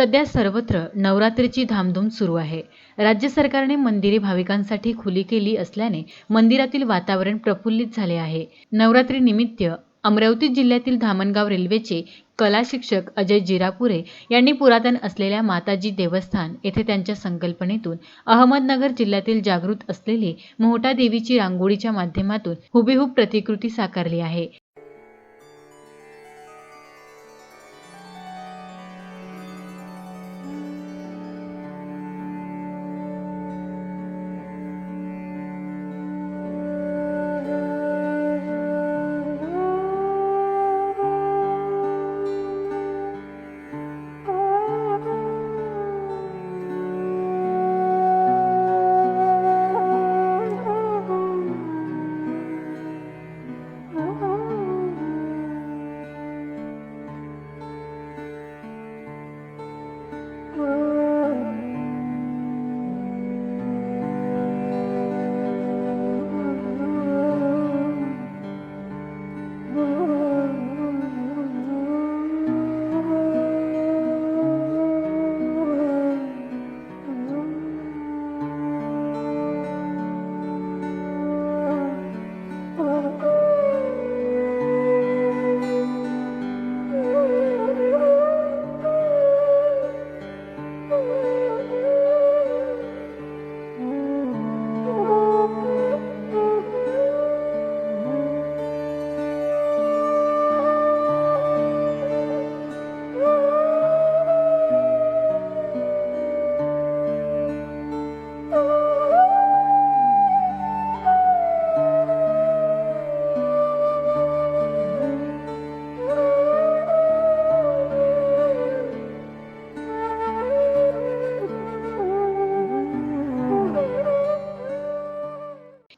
सध्या सर्वत्र नवरात्रीची धामधूम सुरू आहे. राज्य सरकारने मंदिरे भाविकांसाठी खुली केली असल्याने मंदिरातील वातावरण प्रफुल्लित झाले आहे. नवरात्री निमित्त अमरावती जिल्ह्यातील धामणगाव रेल्वेचे कला शिक्षक अजय जिरापुरे यांनी पुरातन असलेल्या माताजी देवस्थान येथे त्यांच्या संकल्पनेतून अहमदनगर जिल्ह्यातील जागृत असलेली मोहटा देवीची रांगोळीच्या माध्यमातून हुबेहूब प्रतिकृती साकारली आहे.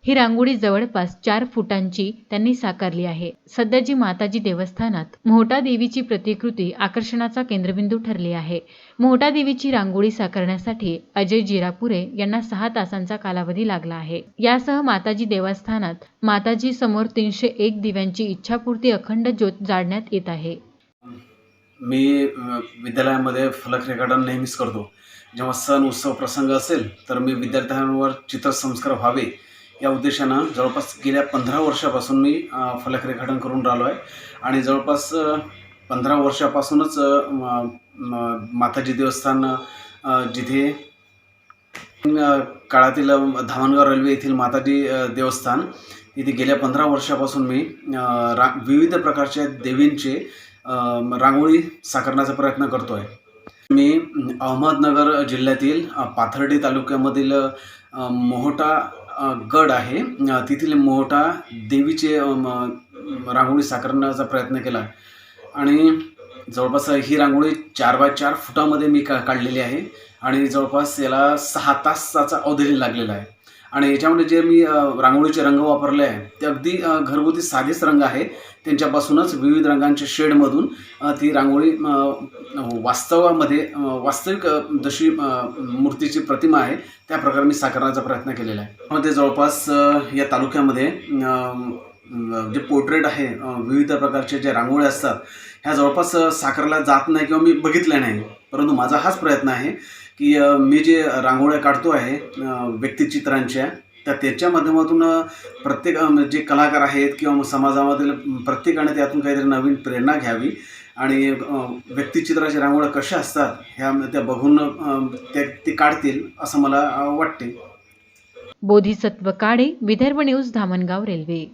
ही रांगोळी जवळपास चार फुटांची त्यांनी साकारली आहे. सध्या जी माताजी देवस्थानात मोहटा देवीची प्रतिकृती आकर्षणाचा केंद्रबिंदू ठरली आहे. मोहटा देवीची रांगोळी साकारण्यासाठी अजय जिरापुरे यांना सहा तासांचा कालावधी लागला आहे. यासह माताजी देवस्थानात माताजी समोर तीनशे एक दिव्यांची इच्छापूर्ती अखंड ज्योत जाळण्यात येत आहे. मी विद्यालयामध्ये फलक रेखाटन नेहमीच करतो. जेव्हा सण उत्सव प्रसंग असेल तर मी विद्यार्थ्यांवर चित्रसंस्कार व्हावे या उद्देशानं जवळपास गेल्या पंधरा वर्षापासून मी फलक रेखाटन करून राहिलो आहे. आणि जवळपास पंधरा वर्षापासूनच म- माताजी देवस्थान जिथे काळातील धामणगाव रेल्वे येथील माताजी देवस्थान तिथे गेल्या पंधरा वर्षापासून मी रा विविध प्रकारच्या देवींचे रांगोळी साकारण्याचा प्रयत्न करतो आहे मी अहमदनगर जिल्ह्यातील पाथर्डी तालुक्यामधील मोहटा गड आहे. तेथील मोठा देवीचे म- रांगोळी साकारण्याचा प्रयत्न केला. आणि जवळपास ही रांगोळी चार बाय चार फुटामध्ये मी का काढलेली आहे. आणि जवळपास याला सहा तासाचा अवधी लागलेला आहे. आणि याच्यामध्ये जे मी रांगोळीचे रंग वापरले आहे ते अगदी घरगुती साधेच रंग आहे त्यांच्यापासूनच विविध रंगांच्या शेडमधून ती रांगोळी हो, वास्तवामध्ये वास्तविक जशी मूर्तीची प्रतिमा आहे त्या प्रकारे मी साकारण्याचा प्रयत्न केलेला आहे. मध्ये जवळपास या तालुक्यामध्ये जे पोर्ट्रेट आहे विविध प्रकारचे जे रांगोळ्या असतात ह्या जवळपास साखरला जात नाही किंवा मी बघितल्या नाही. परंतु माझा हाच प्रयत्न आहे की मी जे रांगोळ्या काढतो आहे व्यक्तिचित्रांच्या तर त्याच्या माध्यमातून प्रत्येक जे कलाकार आहेत किंवा समाजामधील प्रत्येकाने त्यातून काहीतरी नवीन प्रेरणा घ्यावी आणि व्यक्तिचित्राचे व्यक्तिचित्राच्या रांगोळ्या कशा असतात ह्या त्या बघून ते ते काढतील असं मला वाटते. Bodhisattva Kale Vidarbha news Dhamangaon railway.